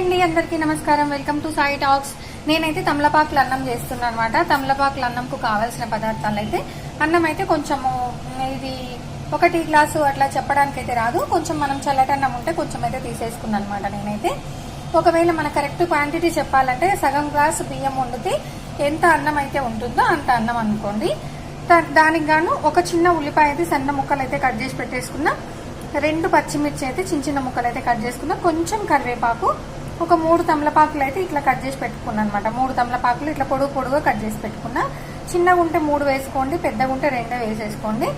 అండి అందరికీ నమస్కారం. Welcome to Sai talks. నేనైతే తమలపాకులు అన్నం చేస్తున్నాను అనమాట తమలపాకులు అన్నంకు కావాల్సిన పదార్థాలు అయితే అన్నం అయితే కొంచెము ఇది ఒకటి గ్లాసు అట్లా చెప్పడానికి అయితే రాదు. కొంచెం మనం చల్లటన్నం ఉంటే కొంచెం అయితే తీసేసుకున్నాను అనమాట నేనైతే. ఒకవేళ మన కరెక్ట్ క్వాంటిటీ చెప్పాలంటే సగం గ్లాసు బియ్యం వండితే ఎంత అన్నం అయితే ఉంటుందో అంత అన్నం అనుకోండి. దా- దానికి గాను ఒక చిన్న ఉల్లిపాయ అయితే సన్న ముక్కలు అయితే కట్ చేసి పెట్టేసుకున్నాం రెండు పచ్చిమిర్చి అయితే చిన్న చిన్న ముక్కలు అయితే కట్ చేసుకున్నాం కొంచెం కరివేపాకు ఒక మూడు తమలపాకులు అయితే ఇట్లా కట్ చేసి పెట్టుకున్నా అనమాట మూడు తమలపాకులు ఇట్లా పొడుగు పొడుగుగా కట్ చేసి పెట్టుకున్నా. చిన్నగా ఉంటే మూడు వేసుకోండి పెద్దగా ఉంటే రెండే వేసేసుకోండి.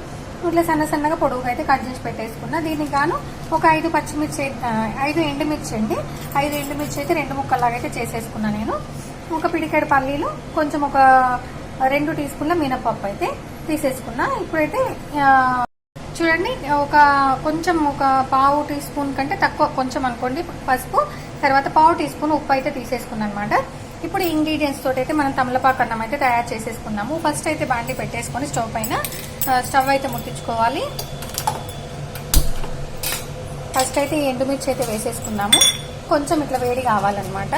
ఇట్లా సన్న సన్నగా పొడుగుగా అయితే కట్ చేసి పెట్టేసుకున్నా. దీనికి గాను ఒక ఐదు పచ్చిమిర్చి ఐదు ఎండుమిర్చి అండి. ఐదు ఎండుమిర్చి అయితే రెండు ముక్కల్లాగా అయితే చేసేసుకున్నా నేను. ఒక పిడికెడు పల్లీలు కొంచెం ఒక రెండు టీ స్పూన్ల మినపప్పు అయితే తీసేసుకున్నా. ఇప్పుడైతే చూడండి ఒక కొంచెం ఒక పావు టీ స్పూన్ కంటే తక్కువ కొంచెం అనుకోండి పసుపు తర్వాత పావు టీ స్పూన్ ఉప్పు అయితే తీసేసుకున్నాను అనమాట ఇప్పుడు ఇంగ్రీడియంట్స్ తోటి అయితే మనం తమలపాకు అన్నం అయితే తయారు చేసేసుకున్నాము. ఫస్ట్ అయితే బాండి పెట్టేసుకొని స్టవ్ పైన స్టవ్ అయితే ముట్టించుకోవాలి. ఫస్ట్ అయితే ఎండుమిర్చి అయితే వేసేసుకున్నాము. కొంచెం ఇట్లా వేడి కావాలన్నమాట.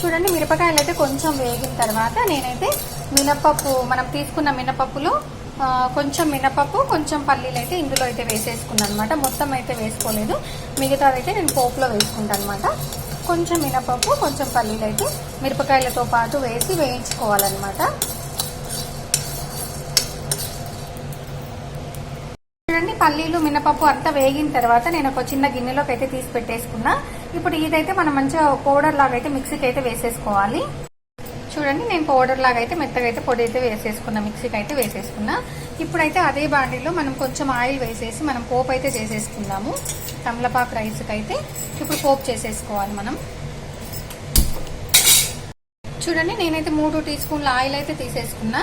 చూడండి మిరపకాయలు అయితే కొంచెం వేగిన తర్వాత నేనైతే మినపప్పు మనం తీసుకున్న మినపప్పులో కొంచెం మినపప్పు కొంచెం పల్లీలు అయితే ఇందులో అయితే వేసేసుకున్నాను అనమాట మొత్తం అయితే వేసుకోలేదు. మిగతాదైతే నేను పోపులో వేసుకుంటాను అనమాట కొంచెం మినపప్పు కొంచెం పల్లీలు అయితే మిరపకాయలతో పాటు వేసి వేయించుకోవాలన్నమాట చూడండి పల్లీలు మినపప్పు అంతా వేగిన తర్వాత నేను ఒక చిన్న గిన్నెలోకి అయితే తీసి పెట్టేసుకున్నా. ఇప్పుడు ఇదైతే మనం మంచిగా పౌడర్ లాగా అయితే మిక్సీకి అయితే వేసేసుకోవాలి. చూడండి నేను పౌడర్ లాగా అయితే మెత్తగా అయితే పొడి అయితే వేసేసుకున్నా మిక్సీకి అయితే వేసేసుకున్నా. ఇప్పుడైతే అదే బాండీలో మనం కొంచెం ఆయిల్ వేసేసి మనం పోపు అయితే చేసేసుకుందాము. తమలపాకు రైస్కి అయితే ఇప్పుడు పోపు చేసేసుకోవాలి మనం. చూడండి నేనైతే మూడు టీ స్పూన్ల ఆయిల్ అయితే తీసేసుకున్నా.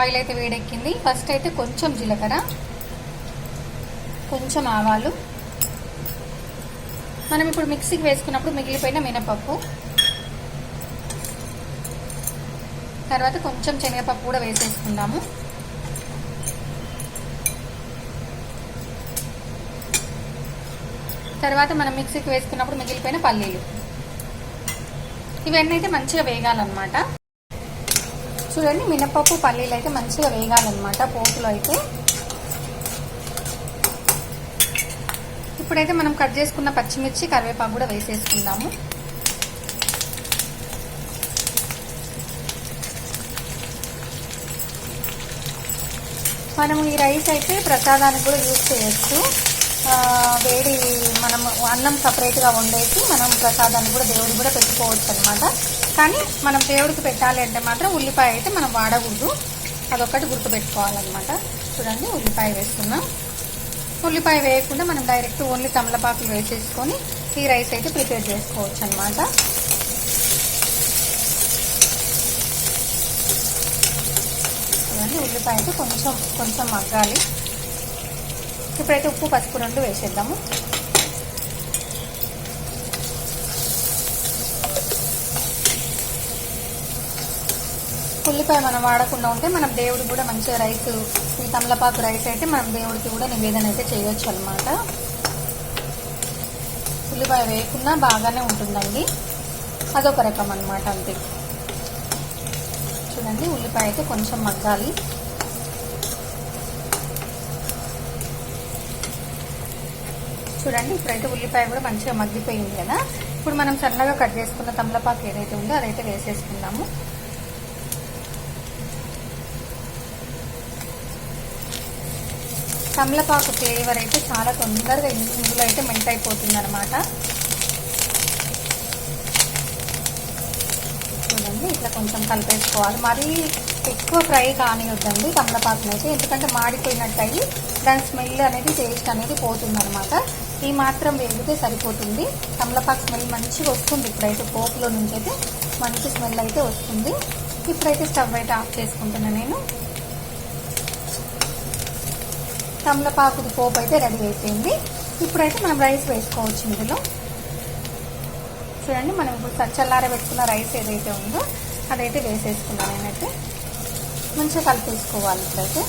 ఆయిల్ అయితే వేడెక్కింది. ఫస్ట్ అయితే కొంచెం జీలకర్ర కొంచెం ఆవాలు. మనం ఇప్పుడు మిక్సీకి వేసుకున్నప్పుడు మిగిలిపోయిన మినపప్పు. తర్వాత కొంచెం శనగపప్పు కూడా వేసేసుకుందాము. తర్వాత మనం మిక్సీకి వేసుకున్నప్పుడు మిగిలిపోయిన పల్లీలు. ఇవన్నీ అయితే మంచిగా వేగాలన్నమాట. చూడండి మినపప్పు పల్లీలు అయితే మంచిగా వేగాలన్నమాట పోపులో అయితే. ఇప్పుడైతే మనం కట్ చేసుకున్న పచ్చిమిర్చి కరివేపాకు కూడా వేసేసుకుందాము. మనం ఈ రైస్ అయితే ప్రసాదానికి కూడా యూజ్ చేయొచ్చు. వేడి మనం అన్నం సపరేట్గా వండేసి మనం ప్రసాదాన్ని కూడా దేవుడు కూడా పెట్టుకోవచ్చు అనమాట కానీ మనం దేవుడికి పెట్టాలి అంటే మాత్రం ఉల్లిపాయ అయితే మనం వాడకూడదు. అదొకటి గుర్తుపెట్టుకోవాలన్నమాట. చూడండి ఉల్లిపాయ వేస్తున్నాం ఉల్లిపాయ వేయకుండా మనం డైరెక్ట్ ఓన్లీ తమలపాకులు వేసేసుకొని ఈ రైస్ అయితే ప్రిపేర్ చేసుకోవచ్చు అనమాట చూడండి ఉల్లిపాయ అయితే కొంచెం కొంచెం మగ్గాలి. ఇప్పుడైతే ఉప్పు పసుపు రెండు వేసేద్దాము. ఉల్లిపాయ మనం వాడకుండా ఉంటే మనం దేవుడికి కూడా మంచిగా రైస్ ఈ తమలపాకు రైస్ అయితే మనం దేవుడికి కూడా నివేదన అయితే చేయొచ్చు అనమాట ఉల్లిపాయ వేయకుండా బాగానే ఉంటుందండి. అదొక రకం అనమాట అంతే. చూడండి ఉల్లిపాయ అయితే కొంచెం మగ్గాలి. చూడండి ఇప్పుడైతే ఉల్లిపాయ కూడా మంచిగా మగ్గిపోయింది కదా. ఇప్పుడు మనం సన్నగా కట్ చేసుకున్న తమలపాకు ఏదైతే ఉందో అదైతే వేసేసుకుందాము. తమలపాకు ఫ్లేవర్ అయితే చాలా తొందరగా ఇందులో అయితే మెంట్ అయిపోతుంది అనమాట చూడండి ఇట్లా కొంచెం కలిపేసుకోవాలి. మరీ ఎక్కువ ఫ్రై కానివద్దండి తమలపాకుని అయితే. ఎందుకంటే మాడిపోయినట్టు అయ్యి దాని స్మెల్ అనేది టేస్ట్ అనేది పోతుంది అనమాట ఈ మాత్రం వేగితే సరిపోతుంది. తమలపాకు స్మెల్ మంచిగా వస్తుంది ఇప్పుడైతే పోపులో నుంచి అయితే మంచి స్మెల్ అయితే వస్తుంది. ఇప్పుడైతే స్టవ్ అయితే ఆఫ్ చేసుకుంటున్నాను నేను. తమలపాకుది పోపు అయితే రెడీ అయిపోయింది. ఇప్పుడైతే మనం రైస్ వేసుకోవచ్చు ఇందులో. చూడండి మనం ఇప్పుడు చల్లార పెట్టుకున్న రైస్ ఏదైతే ఉందో అదైతే వేసేసుకున్నాను నేనైతే. మంచిగా కలిపేసుకోవాలి ఇప్పుడైతే.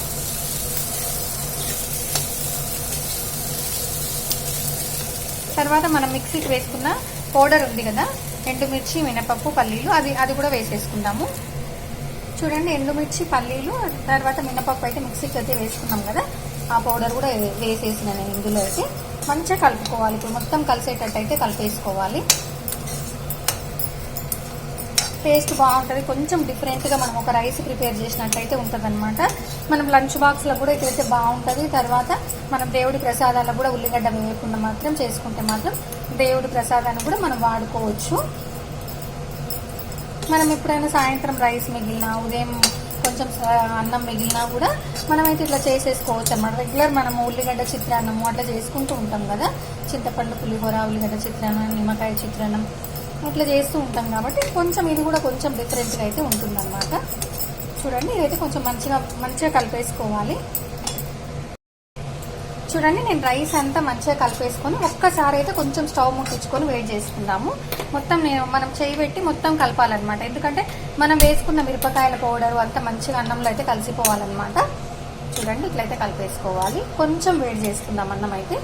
తర్వాత మనం మిక్సీకి వేసుకున్న పౌడర్ ఉంది కదా ఎండుమిర్చి మినపప్పు పల్లీలు అది అది కూడా వేసేసుకుందాము. చూడండి ఎండుమిర్చి పల్లీలు తర్వాత మినపప్పు అయితే మిక్సీకి అయితే వేసుకున్నాం కదా ఆ పౌడర్ కూడా వేసేసిన నేను ఇందులో అయితే. మంచిగా కలుపుకోవాలి ఇప్పుడు మొత్తం కలిసేటట్టు అయితే కలిపేసుకోవాలి. టేస్ట్ బాగుంటుంది. కొంచెం డిఫరెంట్గా మనం ఒక రైస్ ప్రిపేర్ చేసినట్టయితే ఉంటుందన్నమాట. మనం లంచ్ బాక్స్లో కూడా ఇదైతే బాగుంటుంది. తర్వాత మనం దేవుడి ప్రసాదాల్లో కూడా ఉల్లిగడ్డ వేయకుండా మాత్రం చేసుకుంటే మాత్రం దేవుడి ప్రసాదాన్ని కూడా మనం వాడుకోవచ్చు. మనం ఎప్పుడైనా సాయంత్రం రైస్ మిగిలినా ఉదయం కొంచెం అన్నం మిగిలినా కూడా మనమైతే ఇట్లా చేసేసుకోవచ్చు అనమాట రెగ్యులర్ మనము ఉల్లిగడ్డ చిత్రాన్నము అట్లా చేసుకుంటూ ఉంటాం కదా. చింతపండు పులిహోర ఉల్లిగడ్డ చిత్రాన్నం నిమ్మకాయ చిత్రాన్నం అట్లా చేస్తూ ఉంటాం కాబట్టి కొంచెం ఇది కూడా కొంచెం డిఫరెంట్గా అయితే ఉంటుందన్నమాట. చూడండి ఇదైతే కొంచెం మంచిగా మంచిగా కలిపేసుకోవాలి. చూడండి నేను రైస్ అంతా మంచిగా కలిపేసుకొని ఒక్కసారి అయితే కొంచెం స్టవ్ ముట్టించుకొని వేడి చేసుకుందాము. మొత్తం నేను మనం చేయి పెట్టి మొత్తం కలపాలన్నమాట. ఎందుకంటే మనం వేసుకున్న మిరపకాయల పౌడర్ అంతా మంచిగా అన్నంలో అయితే కలిసిపోవాలన్నమాట. చూడండి ఇట్లయితే కలిపేసుకోవాలి. కొంచెం వేడి చేసుకుందాం అన్నం అయితే.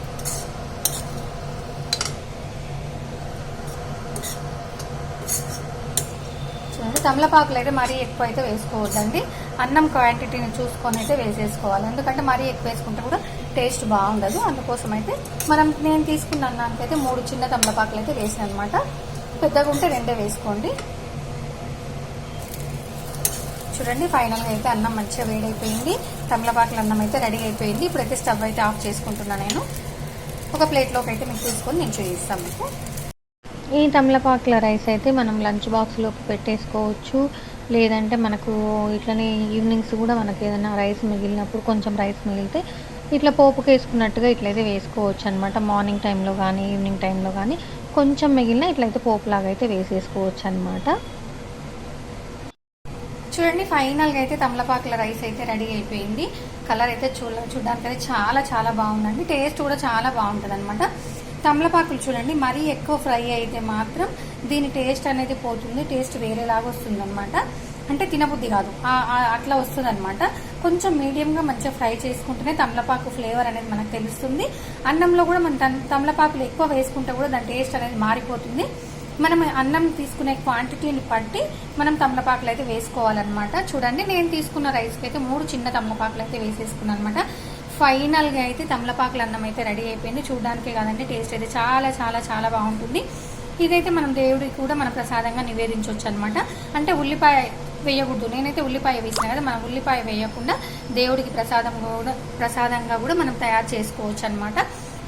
తమలపాకులు అయితే మరీ ఎక్కువ అయితే వేసుకోవద్దండి. అన్నం క్వాంటిటీని చూసుకొని అయితే వేసేసుకోవాలి. ఎందుకంటే మరీ ఎక్కువ వేసుకుంటే కూడా టేస్ట్ బాగుండదు. అందుకోసం అయితే మనం నేను తీసుకున్న అన్నానికి అయితే మూడు చిన్న తమలపాకులు అయితే వేసిన అనమాట పెద్దగా ఉంటే రెండే వేసుకోండి. చూడండి ఫైనల్గా అయితే అన్నం మంచిగా వేడైపోయింది. తమలపాకుల అన్నం అయితే రెడీ అయిపోయింది. ఇప్పుడైతే స్టవ్ అయితే ఆఫ్ చేసుకుంటున్నా నేను. ఒక ప్లేట్లోకి అయితే మీకు తీసుకొని నేను చూపిస్తాను మీకు. ఈ తమలపాకుల రైస్ అయితే మనం లంచ్ బాక్స్లోకి పెట్టేసుకోవచ్చు. లేదంటే మనకు ఇట్లనే ఈవినింగ్స్ కూడా మనకు ఏదైనా రైస్ మిగిలినప్పుడు కొంచెం రైస్ మిగిలితే ఇట్లా పోపుకి వేసుకున్నట్టుగా ఇట్లయితే వేసుకోవచ్చు అనమాట మార్నింగ్ టైంలో కానీ ఈవినింగ్ టైంలో కానీ కొంచెం మిగిలిన ఇట్లయితే పోపులాగా అయితే వేసేసుకోవచ్చు అనమాట చూడండి ఫైనల్గా అయితే తమలపాకుల రైస్ అయితే రెడీ అయిపోయింది. కలర్ అయితే చూడ చూడడానికి అయితే చాలా చాలా బాగుందండి. టేస్ట్ కూడా చాలా బాగుంటుంది అనమాట తమలపాకులు చూడండి మరీ ఎక్కువ ఫ్రై అయితే మాత్రం దీని టేస్ట్ అనేది పోతుంది టేస్ట్ వేరేలాగా వస్తుంది అనమాట అంటే తినబుద్ధి కాదు. అట్లా వస్తుంది అనమాట కొంచెం మీడియంగా మంచిగా ఫ్రై చేసుకుంటేనే తమలపాకు ఫ్లేవర్ అనేది మనకు తెలుస్తుంది. అన్నంలో కూడా మనం తమలపాకులు ఎక్కువ వేసుకుంటే కూడా దాని టేస్ట్ అనేది మారిపోతుంది. మనం అన్నం తీసుకునే క్వాంటిటీని బట్టి మనం తమలపాకులు అయితే వేసుకోవాలన్నమాట. చూడండి నేను తీసుకున్న రైస్కి అయితే మూడు చిన్న తమలపాకులు అయితే వేసేసుకున్నాను అనమాట ఫైనల్గా అయితే తమలపాకుల అన్నం అయితే రెడీ అయిపోయింది. చూడడానికే కాదండి టేస్ట్ అయితే చాలా చాలా చాలా బాగుంటుంది. ఇదైతే మనం దేవుడికి కూడా మన ప్రసాదంగా నివేదించవచ్చు అనమాట అంటే ఉల్లిపాయ వేయకూడదు. నేనైతే ఉల్లిపాయ వేసిన కదా మనం ఉల్లిపాయ వేయకుండా దేవుడికి ప్రసాదం కూడా ప్రసాదంగా కూడా మనం తయారు చేసుకోవచ్చు అనమాట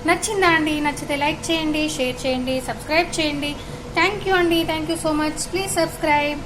నచ్చిందా అండి? నచ్చితే లైక్ చేయండి షేర్ చేయండి సబ్స్క్రైబ్ చేయండి. థ్యాంక్ యూ అండి. Thank you so much. Please subscribe.